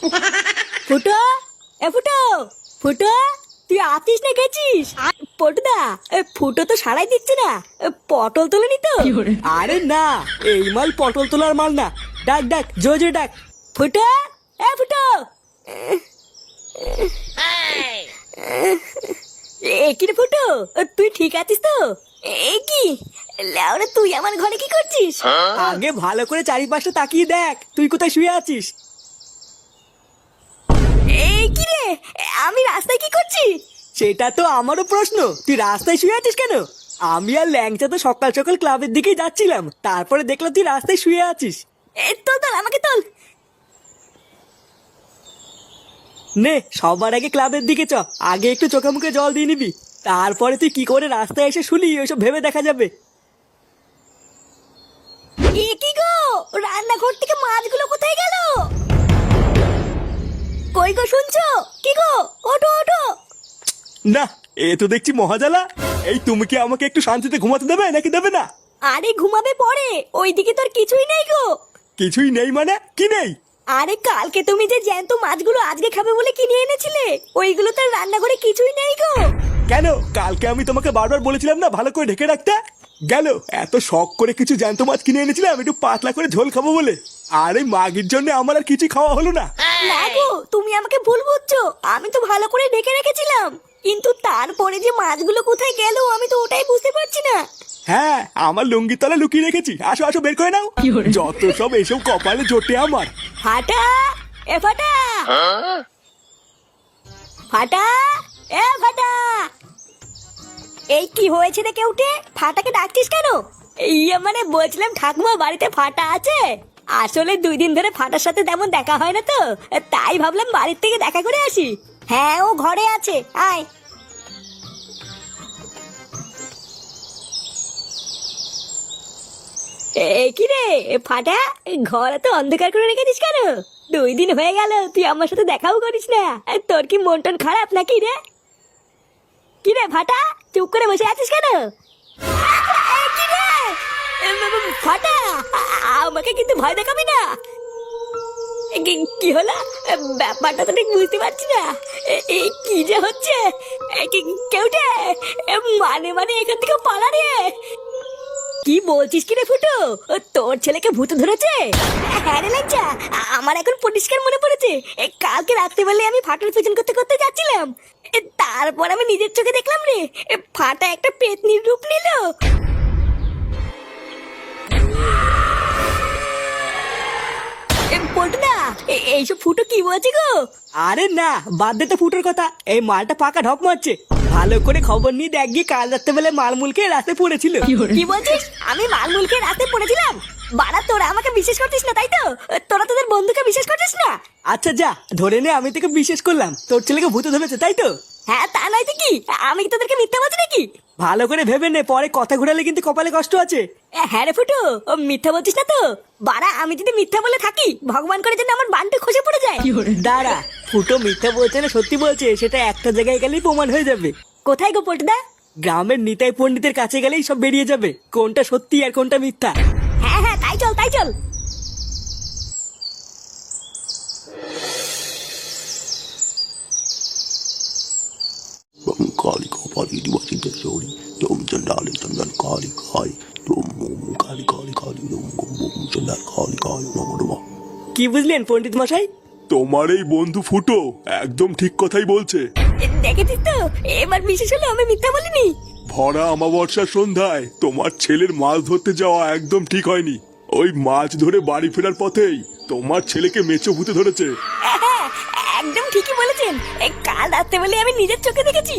ফুটো এ ফুটো ফুটো তুই আতিস না গেছিস পটুদা এ ফুটো তো সারাই দিচ্ছে না এ, পটল তোলেনি তো আরে না এই মাল পটল তোলার মাল না ডাক ডাক জোরে জোরে ডাক ফুটো এ ফুটো এ কি রে ফুটো তুই ঠিক আছিস তো এ কি লেওরা তুই আমার ঘরে কি করছিস আগে ভালো করে চারিপাশটা তাকিয়ে দেখ তুই কোথায় শুয়ে আছিস এই কি রে? আমি রাস্তায় কি করছি? সেটা তো আমারও প্রশ্ন। তুই রাস্তায় শুয়ে আছিস কেন? আমি আর ল্যাংচা তো সকাল সকাল ক্লাবের দিকেই যাচ্ছিলাম। তারপরে দেখলাম তুই রাস্তায় শুয়ে আছিস। তোল তোল আমাকে তোল। নে সবার আগে ক্লাবের দিকে চ। আগে একটু চোখে মুখে জল দিয়ে নিবি। তারপরে তুই কি করে রাস্তায় এসে শুলি ওইসব ভেবে দেখা যাবে। এ কি গো? রান্নাঘর থেকে মাছগুলো কোথায় গেল? কই গো শুনছো? কি গো? ওঠো ওঠো। না এ তো দেখছি মহাজালা। এই তুমি কি আমাকে একটু শান্তিতে ঘুমাতে দেবে নাকি দেবে না? আরে ঘুমাবে পরে ওইদিকে তোর কিছুই নেই গো। কিছুই নেই মানে? কি নেই? আরে কালকে তুমি যে জ্যান্ত মাছগুলো আজকে খাবে বলে কিনে এনেছিলে ওইগুলো তোর রান্নাঘরে কিছুই নেই গো। কেন? কালকে আমি তোমাকে বারবার বলেছিলাম না ভালো করে ঢেকে রাখতে? গেল। এত শখ করে কিছু জ্যান্ত মাছ কিনে এনেছিলাম একটু পাতলা করে ঝোল খাব বলে। আর এই মাগির জন্য আমার আর কিছু খাওয়া হলো না। তুমি আমাকে ভুল বুঝছ। আমি তো ভালো করে ঢেকে রেখেছিলাম। কিন্তু তারপরে যে মাছগুলো কোথায় গেল আমি তো ওটাই বুঝতে পারছি না। হ্যাঁ আমার লুঙ্গি তলা লুকিয়ে রেখেছি। আসো আসো বের করে নাও। যত সব এসব কপালে জোটে আমার। ফাটা এ ফাটা। ফাটা এ ফাটা। এই কি হয়েছে রে কেউটে? ফাটাকে ডাকছিস কেন? ইয়ে মানে বলছিলাম ঠাকুমা বাড়িতে ফাটা আছে। আসলে দুই দিন ধরে ফাটার সাথে তেমন দেখা হয় না তো। তাই ভাবলাম বাড়ির থেকে দেখা করে আসি। হ্যাঁ ও ঘরে আছে। আয়। কি রে? ফাটা ঘরে তো অন্ধকার করে রেখেছিস কেন? দুই দিন হয়ে গেল, তুই আমার সাথে দেখাও করিস না। তোর কি মন টন খারাপ নাকি রে? কি রে ফাটা? চুপ করে বসে আছিস কেন? ফাটা! আমাকে কিন্তু ভয় দেখাবি না। কি- হলো? ব্যাপারটা তো ঠিক বুঝতে পারছি না। কি যে হচ্ছে? কেউটে? মানে মানে এখান থেকে পালা রে কি বলছিস কি রে ফুটো? তোর ছেলেকে ভূত ধরেছে? হ্যাঁ রে লাজ্জা আমার এখন পরিষ্কার মনে পড়েছে। কালকে রাত্রিবেলায় আমি ফাটার পিছন করতে করতে যাচ্ছিলাম। তারপর আমি নিজের চোখে দেখলাম রে ফাটা একটা পেতনির রূপ নিল। পল্টুদা এইসব ফুটো কি বলছে গো? আরে না, বাদ দে তো ফুটোর কথা। এই মালটা পাকা ঢপ মারছে ভালো করে খবর নিয়ে দেখ গিয়ে কাল রাত্রেবেলায় মালমুলকে রাতে পড়েছিল। কি বলছিস? আমি মালমুলকে রাতে পড়েছিলাম। বাড়া তোরা আমাকে বিশ্বাস করছিস না তাই তো? তোরা তোদের বন্ধুকে বিশ্বাস করছিস না? আচ্ছা যা ধরে নে আমি তোকে বিশ্বাস করলাম। তোর ছেলেকে ভূতে ধরেছে তাই তো? হ্যাঁ তা নয় তো কি? আমি কি তোদেরকে মিথ্যা বলছি নাকি? ভালো করে ভেবে নে পরে কথা ঘুরালে কিন্তু কপালে কষ্ট আছে। হ্যাঁ রে ফুটু ও মিথ্যা বলছিস না তো? বাড়া আমি যদি মিথ্যা বলে থাকি ভগবান করে যেন আমার বান্টু খসে পড়ে যায়। দাঁড়া ফুটো মিথ্যা বলছে না সত্যি বলছে সেটা একটা জায়গায় গেলেই প্রমাণ হয়ে যাবে। কোথায় গো পল্টুদা? গ্রামের নিতাই পণ্ডিতের কাছে গেলেই সব বেরিয়ে যাবে। কোনটা সত্যি আর কোনটা মিথ্যা? হ্যাঁ হ্যাঁ তাই চল তাই চল। কি বুঝলেন পণ্ডিত মশাই? তোমার এই বন্ধু ফুটো একদম ঠিক কথাই বলছে। দেখেছিস তো? এবার বিশেষ হলো আমি মিথ্যা বলিনি? ভরা আমাবর্ষার সন্ধ্যায় তোমার ছেলের মাছ ধরতে যাওয়া একদম ঠিক হয়নি। ওই মাছ ধরে বাড়ি ফেরার পথেই তোমার ছেলেকে মেচো ভূতে ধরেছে। হ্যাঁ একদম ঠিকই বলেছেন। কাল রাত্রে বলে আমি নিজের চোখে দেখেছি।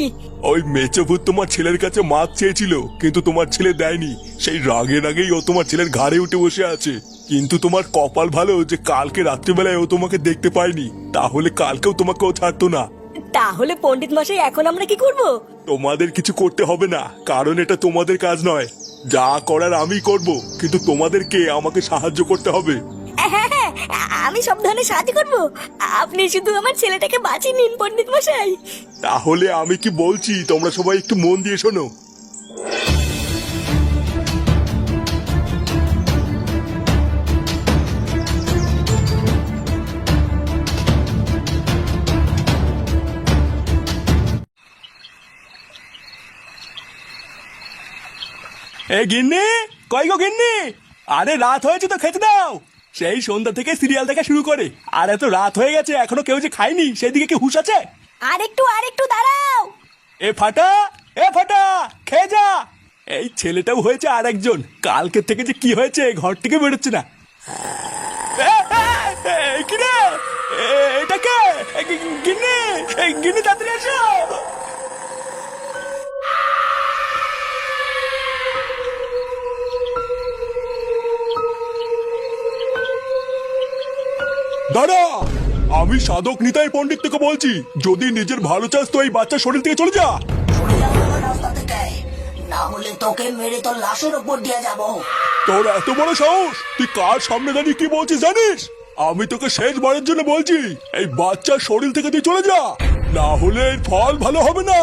ওই মেচো ভূত তোমার ছেলের কাছে মাছ চেয়েছিল কিন্তু তোমার ছেলে দেয়নি। সেই রাগে রাগেই ও তোমার ছেলের ঘাড়ে উঠে বসে আছে। কিন্তু তোমার কপাল ভালো যে কালকে রাত্রিবেলায় ও তোমাকে দেখতে পায়নি তাহলে কালকেও তোমাকে ও ছাড়তো না। তাহলে পণ্ডিত মশাই এখন আমরা কি করব? তোমাদের কিছু করতে হবে না কারণ এটা তোমাদের কাজ নয়। যা করার আমি করব কিন্তু তোমাদেরকে আমাকে সাহায্য করতে হবে? হ্যাঁ হ্যাঁ আমি সব ধরনের সাহায্য করব। আপনি শুধু আমার ছেলেটাকে বাঁচিয়ে নিন পণ্ডিত মশাই। তাহলে আমি কি বলছি? তোমরা সবাই একটু মন দিয়ে শোনো। এ গিন্নি কই গো গিন্নি? আরে রাত হয়েছে তো খেতে দাও। সেই সন্ধ্যা থেকে সিরিয়াল দেখা শুরু করে। আর এত রাত হয়ে গেছে এখনও কেউ যে খায়নি সেদিকে কি হুশ আছে? আরেকটু আরেকটু দাঁড়াও। এ ফাটা এ ফাটা খেয়ে যা। এই ছেলেটাও হয়েছে আর একজন কালকে থেকে যে কি হয়েছে ঘর থেকে বেরোচ্ছে না। এ, এ, এ, কি রে? এ, এটা কে? গিন্নি গিন্নি তাড়াতাড়ি এসো দাঁড়া আমি সাধক নিতাই পণ্ডিত থেকে বলছি, যদি নিজের ভালো চাস তো এই বাচ্চা শরীর থেকে চলে যা। না হলে তোকে মেরে তোর লাশের উপর দিয়ে যাব তোর এত বড় সাহস, তুই কার সামনে দাঁড়িয়ে কি বলছিস জানিস? আমি তোকে শেষবারের জন্য বলছি, এই বাচ্চার শরীর থেকে তুই চলে যা, না হলে এর ফল ভালো হবে না।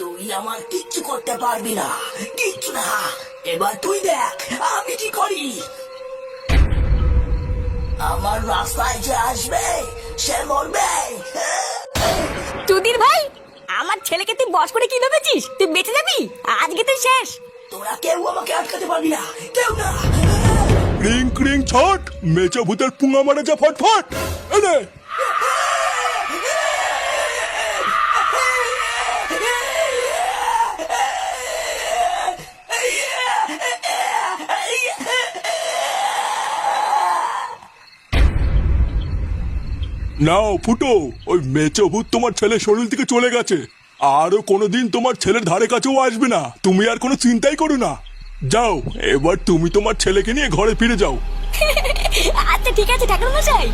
তুই আমার কিচ্ছু করতে পারবি না, কিচ্ছু না। এবার তুই দেখ, আমি কি করি? আমার রাস্তায় যে আসবে সে মরবে। তুদির ভাই আমার ছেলেকে তুই বস করে কি ভেবেছিস তুই বেঁচে যাবি? আজকে তুই শেষ। তোরা কেউ আমাকে আটকাতে পারবি না কেউ না। রিং ক্রিং ছট। মেচা ভূতের পুঙ্গা মারা যা ফটফট। এনে নাও ফুটো, ওই মেচো ভূত তোমার ছেলে শরীর থেকে চলে গেছে। আরও কোনোদিন তোমার ছেলের ধারে কাছেও আসবে না। তুমি আর কোনো চিন্তাই করো না। যাও, এবার তুমি তোমার ছেলেকে নিয়ে ঘরে ফিরে যাও। আচ্ছা ঠিক আছে ঠাকুর মশাই